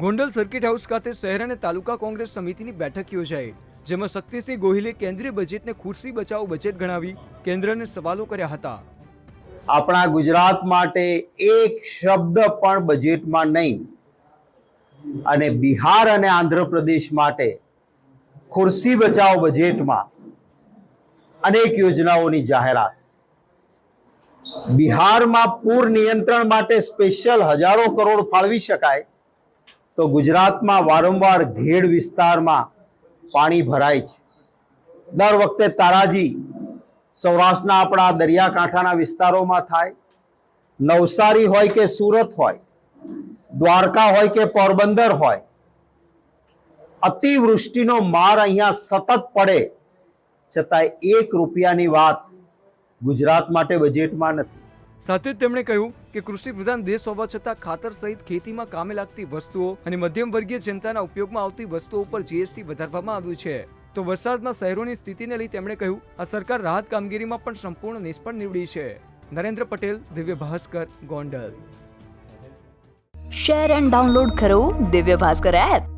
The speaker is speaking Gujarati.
ગોંડલ સર્કિટ હાઉસ ખાતે શહેર અને તાલુકા કોંગ્રેસ સમિતિની બેઠક યોજાઈ, જેમાં શક્તિસિંહ ગોહિલે કેન્દ્રીય બજેટને ખુરશી બચાવ બજેટ ગણાવી કેન્દ્રને સવાલો કર્યા હતા. આપણા ગુજરાત માટે એક શબ્દ પણ બજેટમાં નહીં. અને બિહાર અને આંધ્રપ્રદેશ માટે ખુરશી બચાવ બજેટમાં અનેક યોજનાઓની જાહેરાત. બિહારમાં પૂર નિયંત્રણ માટે સ્પેશિયલ હજારો કરોડ ફાળવી શકાય. તો ગુજરાતમાં વારંવાર ઘેડ વિસ્તારમાં પાણી ભરાય છે. દર વખતે તારાજી સૌરાષ્ટ્રના આપણા દરિયાકાંઠાના વિસ્તારોમાં થાય. નવસારી હોય કે સુરત હોય, દ્વારકા હોય કે પોરબંદર હોય, અતિવૃષ્ટિનો માર અહીંયા સતત પડે. છતાં એક રૂપિયાની વાત ગુજરાત માટે બજેટમાં નથી. સાથે જ તેમણે કહ્યું કે કૃષિ પ્રધાન દેશ હોવા છતાં ખાતર સહિત ખેતીમાં કામે લાગતી વસ્તુઓ અને મધ્યમ વર્ગીય જનતાના ઉપયોગમાં આવતી વસ્તુઓ પર જીએસટી વધારવામાં આવ્યું છે. તો વરસાદમાં શહેરોની સ્થિતિને લઈ તેમણે કહ્યું, આ સરકાર રાહત કામગીરીમાં પણ સંપૂર્ણ નિષ્ફળ નીવડી છે. Narendra Patel, Divya Bhaskar, Gondal. Share and download કરો દિવ્ય ભાસ્કર એપ